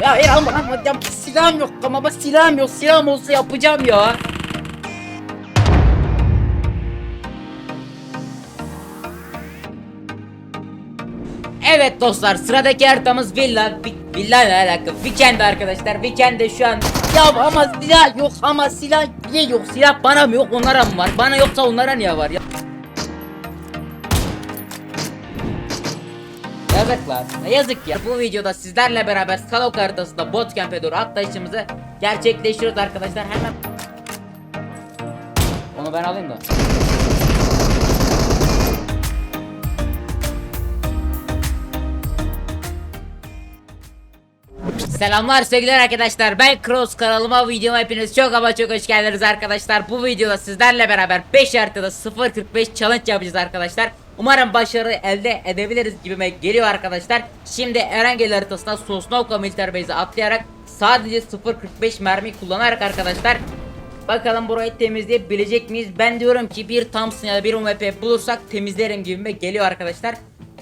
Ya ya ama, ama ya, silahım yok ama bak silahım yok. Silahım olsa yapacağım ya. Evet dostlar sıradaki haritamız villa Vi- villa ne alaka weekend arkadaşlar weekend'de şu an ya ama silah yok ama silah niye yok silah bana mı yok onlara mı var bana yoksa onlara niye var ya Lan ne yazık ya. Bu videoda sizlerle beraber Skalok haritasında Bootcamp'e doğru atlayışımızı gerçekleştiriyoruz arkadaşlar. Hemen Onu ben alayım da. Selamlar sevgili arkadaşlar. Ben Cross kanalıma videoma hepiniz çok ama çok hoş geldiniz arkadaşlar. Bu videoda sizlerle beraber 5 haritada 0.45 challenge yapacağız arkadaşlar Umarım başarı elde edebiliriz gibime geliyor arkadaşlar Şimdi Erengel haritasına Sosnovka Military Base'e atlayarak sadece 0.45 mermi kullanarak arkadaşlar Bakalım burayı temizleyebilecek miyiz? Ben diyorum ki bir Thompson ya da bir UMP bulursak temizlerim gibime geliyor arkadaşlar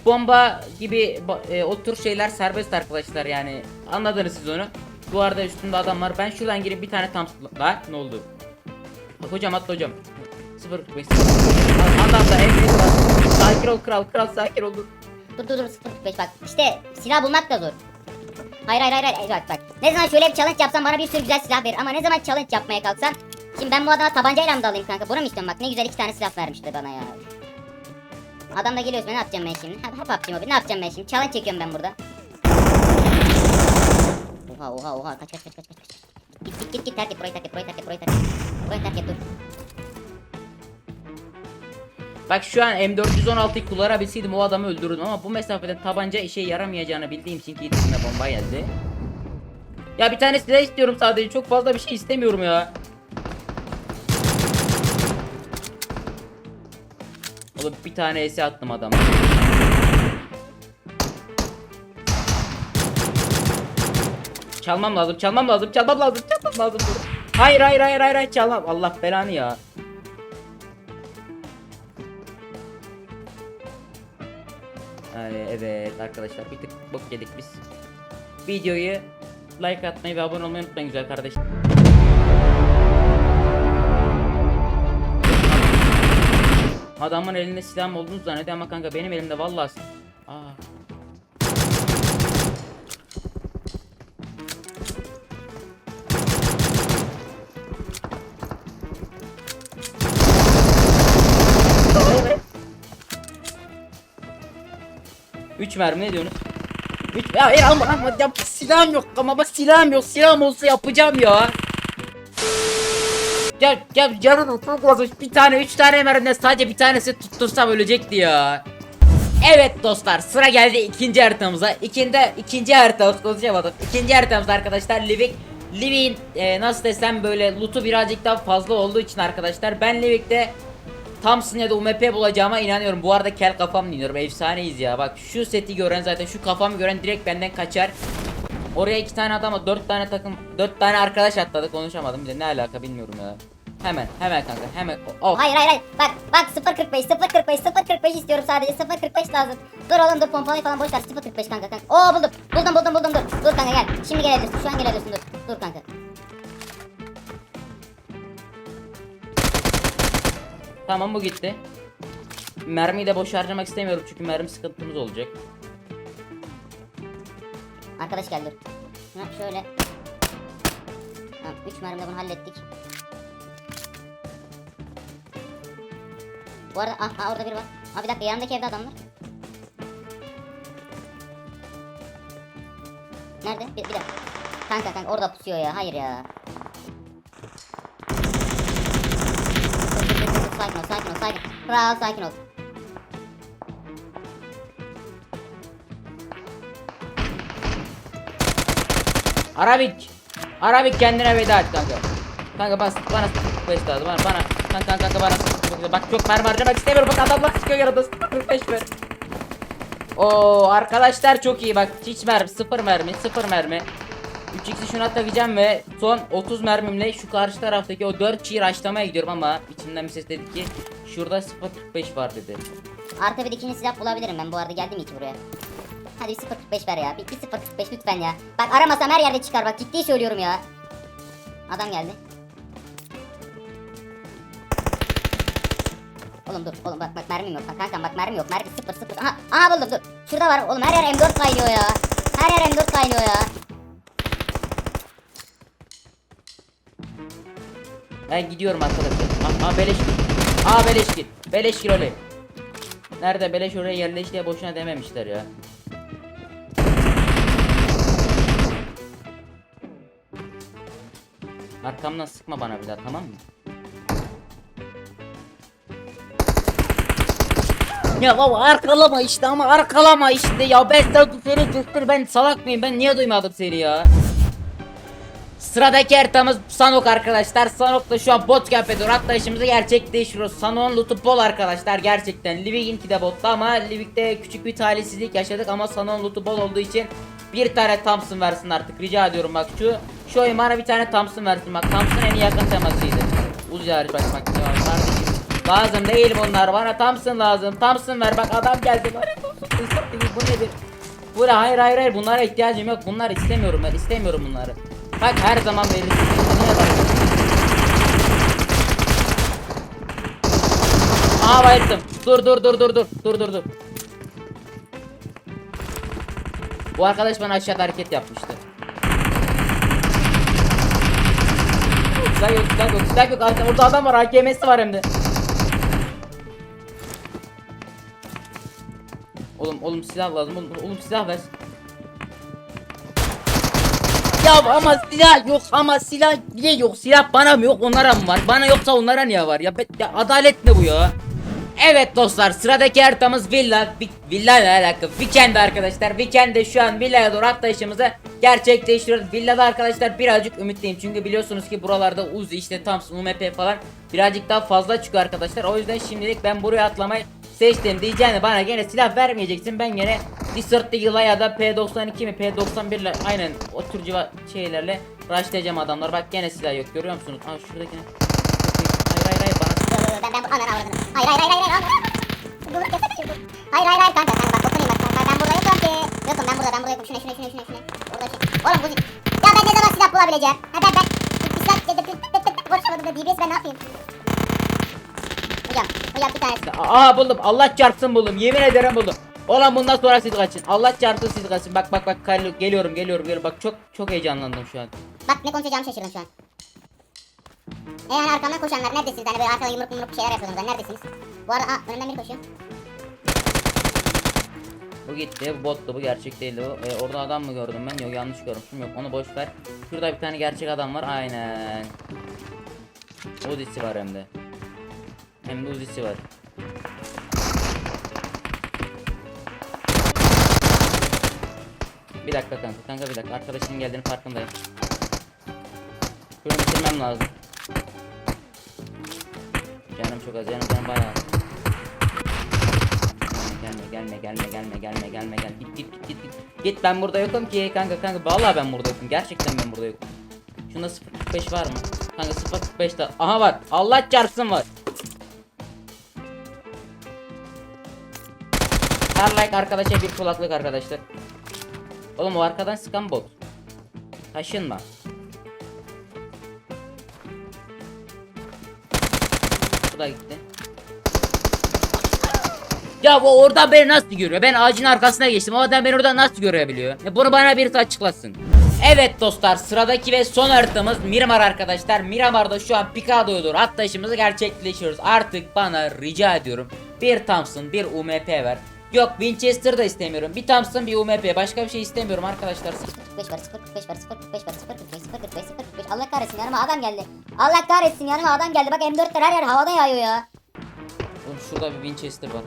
Bomba gibi e, o tür şeyler serbest arkadaşlar yani anladınız siz onu. Bu arada üstünde adam var. Ben şuradan girip bir tane tam la ne oldu? Bak hocam atla hocam. 045. Adam da emri var. Sakin ol kral kral sakin ol. dur. Dur dur dur 045 bak işte silah bulmak da zor. Hayır hayır hayır hayır bak bak. Ne zaman şöyle bir challenge yapsam bana bir sürü güzel silah verir ama ne zaman challenge yapmaya kalksam Şimdi ben bu adama tabancayla mı dalayım kanka? Bunu mu istiyorum bak ne güzel iki tane silah vermişti bana ya. Adam da geliyorsun ne yapacağım ben şimdi? Ha, ha PUBG Mobile ne yapacağım ben şimdi? Challenge çekiyorum ben burada. Oha oha oha kaç kaç kaç kaç kaç. Git git git git terk et burayı terk et burayı terk et burayı terk et. Burayı terk et dur. Bak şu an M416'yı kullanabilseydim o adamı öldürürdüm ama bu mesafeden tabanca işe yaramayacağını bildiğim için ki içine bomba geldi. Ya bir tane silah istiyorum sadece çok fazla bir şey istemiyorum ya. Oğlum bir tane esi attım adama. Çalmam lazım, çalmam lazım, çalmam lazım, çalmam lazım. Hayır, hayır, hayır, hayır, hayır, çalmam. Allah belanı ya. Evet arkadaşlar bir tık bok yedik biz. Videoyu like atmayı ve abone olmayı unutmayın güzel kardeşler. Adamın elinde silah olduğunu zannediyor ama kanka benim elimde vallahi Aa. Üç mermi ne diyorsunuz? Üç ya, ya ama, ama ya, silahım yok ama bak silahım yok silahım olsa yapacağım ya. Ya ya yarın çok fazla bir tane üç tane mermiden sadece bir tanesi tuttursam ölecekti ya. Evet dostlar sıra geldi ikinci haritamıza. İkinde ikinci haritamız konuşamadım. İkinci haritamız arkadaşlar Livik. Livik'in e, nasıl desem böyle loot'u birazcık daha fazla olduğu için arkadaşlar ben Livik'te Thompson ya da UMP bulacağıma inanıyorum. Bu arada kel kafam dinliyorum. Efsaneyiz ya. Bak şu seti gören zaten şu kafamı gören direkt benden kaçar. Oraya iki tane adama dört tane takım dört tane arkadaş atladı konuşamadım bir de ne alaka bilmiyorum ya. Hemen hemen kanka hemen oh. Hayır hayır hayır. Bak bak 045 045 045 istiyorum sadece 045 lazım. Dur oğlum dur pompalıyı falan boş ver 045 kanka kanka. Oo buldum. Buldum buldum buldum dur. Dur kanka gel. Şimdi gelebilirsin. Şu an gelebilirsin dur. Dur kanka. Tamam bu gitti. Mermiyi de boş harcamak istemiyorum çünkü mermi sıkıntımız olacak. Arkadaş geldi. Şuna şöyle. Tamam 3 mermide bunu hallettik. Bu arada ah, ah orada biri var. Aa bir dakika yanındaki evde adam var. Nerede? Bir, bir dakika. Kanka kanka orada pusuyor ya. Hayır ya. Sakin ol sakin ol sakin. Kral sakin ol. Arabik. Arabik kendine veda et kanka. Kanka bas bana 45 lazım bana bana kanka kanka bana 45 bak çok mermi harcamak istemiyorum bak adamlar sıkıyor yarıda 45 ver. Oo arkadaşlar çok iyi bak hiç mermi sıfır mermi sıfır mermi 3x'i şuna takacağım ve son 30 mermimle şu karşı taraftaki o 4 kişiyi raşlamaya gidiyorum ama içimden bir ses dedi ki şurada 0.45 var dedi. Artı bir ikinci silah bulabilirim ben bu arada geldim iyi ki buraya. Hadi bir 0.45 ver ya. Bir, bir 0.45 lütfen ya. Bak aramasam her yerde çıkar bak ciddi söylüyorum ya. Adam geldi. Oğlum dur oğlum bak bak mermim yok bak kankam bak mermi yok mermi 0 0 aha aha buldum dur şurada var oğlum her yer M4 kaynıyor ya her yer M4 kaynıyor ya Ben gidiyorum arkadaşlar. Aa, beleş git. Aa beleş git. Beleş gir oraya. Nerede beleş oraya yerleş diye boşuna dememişler ya. Arkamdan sıkma bana bir daha tamam mı? Ya baba arkalama işte ama arkalama işte ya ben seni düştür ben salak mıyım ben niye duymadım seni ya Sıradaki haritamız Sanok arkadaşlar. Sanok'ta şu an bot kafede hatta işimizi gerçekleştiriyoruz. Sanok'un lootu bol arkadaşlar. Gerçekten. Livik'inki de botta ama Livik'te küçük bir talihsizlik yaşadık ama Sanok'un lootu bol olduğu için bir tane Thompson versin artık. Rica ediyorum bak şu Şu oyun bana bir tane Thompson versin. Bak Thompson en yakın temasıydı. Uzi hariç bak bak. Kardeşim Lazım değil bunlar. Bana Thompson lazım. Thompson ver. Bak adam geldi. Değil, bu nedir? Bu ne? Hayır hayır hayır. Bunlara ihtiyacım yok. Bunlar istemiyorum ben. İstemiyorum bunları Bak her zaman verirsin. Neye bak? Aha bayıldım. Dur dur dur dur dur. Dur dur dur. Bu arkadaş bana aşağıda hareket yapmıştı. Silah yok silah yok silah yok. Orada adam var AKM'si var hem de. Oğlum oğlum silah lazım oğlum, oğlum silah ver. Ya ama silah yok ama silah niye yok? Silah bana mı yok onlara mı var? Bana yoksa onlara niye var? Ya, ya adalet ne bu ya? Evet dostlar sıradaki haritamız villa. Vi- Villa ile alakalı Weekend arkadaşlar Weekend'de şu an villaya doğru atlayışımızı gerçekleştiriyoruz. Villada arkadaşlar birazcık ümitliyim. Çünkü biliyorsunuz ki buralarda Uzi işte Thompson UMP falan Birazcık daha fazla çıkıyor arkadaşlar. O yüzden şimdilik ben buraya atlamayı seçtim Diyeceğine bana gene silah vermeyeceksin Ben gene Desert Eagle'a ya da P92 mi P91 ile aynen o tür civa şeylerle rushlayacağım adamlar Bak gene silah yok görüyor musunuz? Aa şuradaki Hayır hayır hayır bana ben ben bu ananı avradım hayır hayır hayır hayır hayır. Hayır hayır hayır kanka kanka bak dokunayım bak kanka ben burada yokum ki Yokum ben burada ben burada yokum şuna şuna şuna şuna şuna Orada şey Oğlum bu Ya ben ne zaman silah bulabileceğim Ha ben ben silah DBS ben ne yapayım Hocam hocam bir tanesi Aa buldum. Allah çarpsın buldum. Yemin ederim buldum. Ulan bundan sonra siz kaçın. Allah çarpsın siz kaçın. Bak bak bak geliyorum geliyorum geliyorum. Bak çok çok heyecanlandım şu an. Bak ne konuşacağımı şaşırdım şu an E yani arkamdan koşanlar neredesiniz? Hani böyle arkadan yumruk yumruk bir şeyler yapıyordunuz. Hani neredesiniz? Bu arada aa önümden biri koşuyor. Bu gitti. Bu bottu. Bu gerçek değildi. Bu. Ee, orada adam mı gördüm ben? Yok yanlış görmüşüm. Yok onu boş ver. Şurada bir tane gerçek adam var. Aynen. Uzisi var hem de. Hem de Uzisi var. Bir dakika kanka. Kanka bir dakika. Arkadaşının geldiğini farkındayım. Şunu bitirmem lazım. Canım çok az. Canım canım bayağı az. Gelme gelme gelme gelme gelme gelme gel git git git git git ben burada yokum ki kanka kanka vallahi ben burada yokum gerçekten ben burada yokum Şunda 0.45 var mı? Kanka 0.45 de aha var Allah çarpsın var Her like arkadaşa bir kulaklık arkadaşlar Oğlum o arkadan sıkan bot Taşınma Bu da gitti ya bu oradan beni nasıl görüyor? Ben ağacın arkasına geçtim. O adam beni oradan nasıl görebiliyor? Ya bunu bana birisi açıklasın. Evet dostlar sıradaki ve son haritamız Miramar arkadaşlar. Miramar'da şu an Picado'ya doğru atlayışımızı gerçekleştiriyoruz. Artık bana rica ediyorum. Bir Thompson bir UMP ver. Yok Winchester da istemiyorum. Bir Thompson bir UMP. Başka bir şey istemiyorum arkadaşlar. 45 var 045 var 045 var 045 045 045 Allah kahretsin yanıma adam geldi. Allah kahretsin yanıma adam geldi. Bak M4'ler her yer havada yağıyor ya. Oğlum şurada bir Winchester var.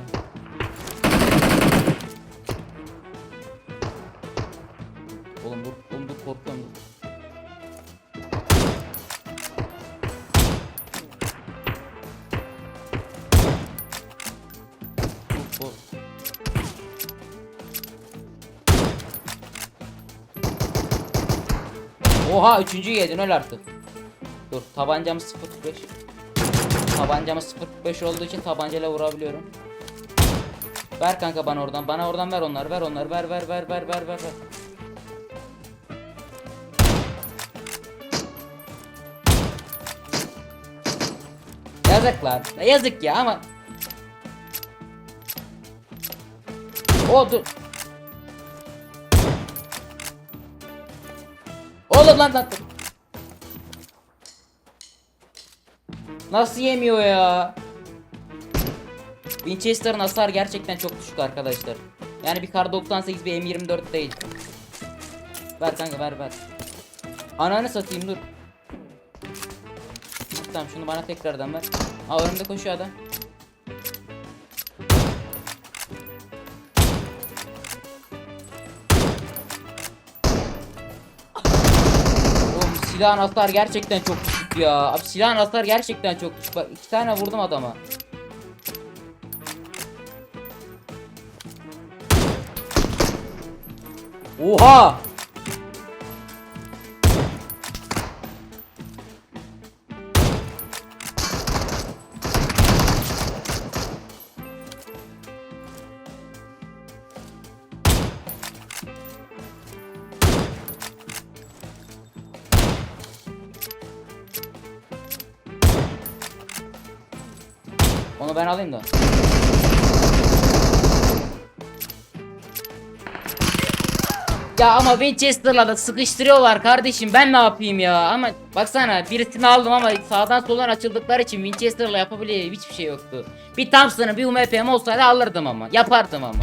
Oğlum dur, oğlum dur korkuyorum. Oha üçüncü yedin öl artık. Dur tabancamız 0.45 Tabancamız 0.45 olduğu için tabancayla vurabiliyorum. Ver kanka bana oradan. Bana oradan ver onları. Ver onları. Ver ver ver ver ver ver. ver. Yazık lan. Yazık ya ama. O dur. Oğlum lan lan. Nasıl yemiyor ya? Winchester'ın hasar gerçekten çok düşük arkadaşlar. Yani bir kar 98 bir M24 değil. Ver kanka ver ver. Ananı satayım dur. Tamam şunu bana tekrardan ver. Aa önümde koşuyor adam. Silahın hasar gerçekten çok düşük ya. Abi silahın hasar gerçekten çok düşük. Bak iki tane vurdum adama. Oha! Onu ben alayım da. Ya ama Winchester'la da sıkıştırıyorlar kardeşim ben ne yapayım ya ama baksana birisini aldım ama sağdan soldan açıldıkları için Winchester'la yapabileceğim hiçbir şey yoktu. Bir Thompson'ı bir UMP'm olsaydı alırdım ama yapardım ama.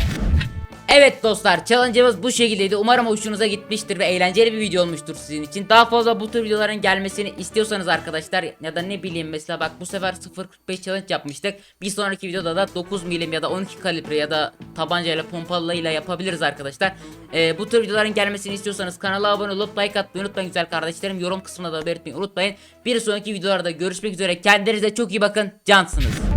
Evet dostlar challenge'ımız bu şekildeydi. Umarım hoşunuza gitmiştir ve eğlenceli bir video olmuştur sizin için. Daha fazla bu tür videoların gelmesini istiyorsanız arkadaşlar ya da ne bileyim mesela bak bu sefer 0.45 challenge yapmıştık. Bir sonraki videoda da 9 milim ya da 12 kalibre ya da tabancayla pompalıyla yapabiliriz arkadaşlar. Ee, bu tür videoların gelmesini istiyorsanız kanala abone olup like atmayı unutmayın güzel kardeşlerim. Yorum kısmına da belirtmeyi unutmayın. Bir sonraki videolarda görüşmek üzere. Kendinize çok iyi bakın. Cansınız.